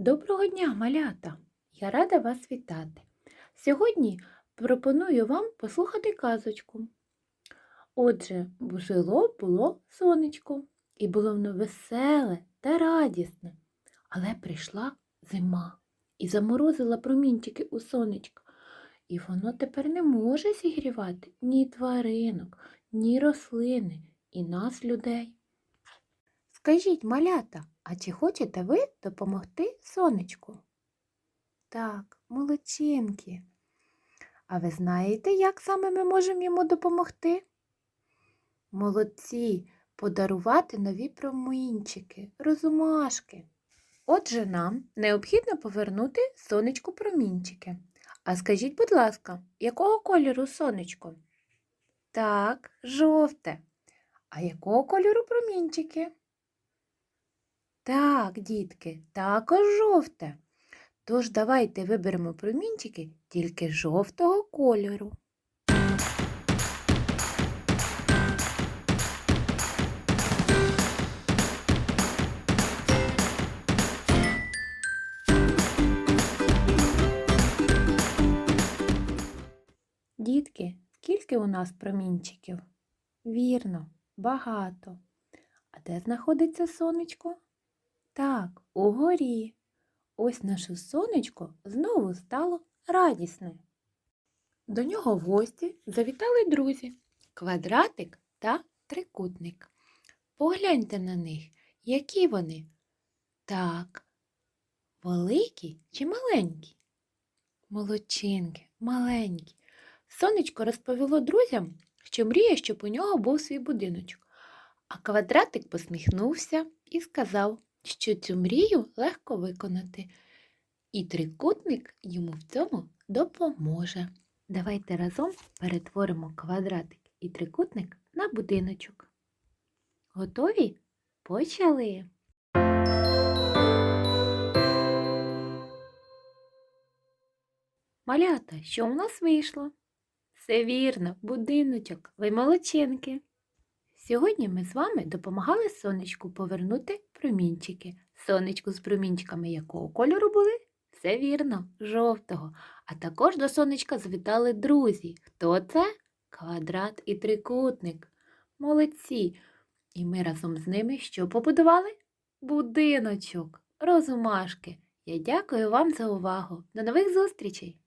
Доброго дня, малята! Я рада вас вітати. Сьогодні пропоную вам послухати казочку. Отже, жило було сонечко, і було воно веселе та радісне. Але прийшла зима і заморозила промінчики у сонечка. І воно тепер не може зігрівати ні тваринок, ні рослини, і нас, людей. Скажіть, малята, а чи хочете ви допомогти сонечку? Так, молодчинки. А ви знаєте, як саме ми можемо йому допомогти? Молодці, подарувати нові промінчики, розумашки. Отже, нам необхідно повернути сонечку промінчики. А скажіть, будь ласка, якого кольору сонечко? Так, жовте. А якого кольору промінчики? Так, дітки, також жовте. Тож давайте виберемо промінчики тільки жовтого кольору. Дітки, скільки у нас промінчиків? Вірно, багато. А де знаходиться сонечко? Так, угорі. Ось наше сонечко знову стало радісне. До нього в гості завітали друзі квадратик та трикутник. Погляньте на них, які вони. Так, великі чи маленькі? Молодчинки, маленькі. Сонечко розповіло друзям, що мріє, щоб у нього був свій будиночок. А квадратик посміхнувся і сказав, що цю мрію легко виконати, і трикутник йому в цьому допоможе. Давайте разом перетворимо квадратик і трикутник на будиночок. Готові? Почали! Малята, що в нас вийшло? Все вірно, будиночок, ви молодчинки. Сьогодні ми з вами допомагали сонечку повернути промінчики. Сонечку з промінчиками якого кольору були? Все вірно, жовтого. А також до сонечка завітали друзі. Хто це? Квадрат і трикутник. Молодці. І ми разом з ними що побудували? Будиночок, розумашки. Я дякую вам за увагу. До нових зустрічей!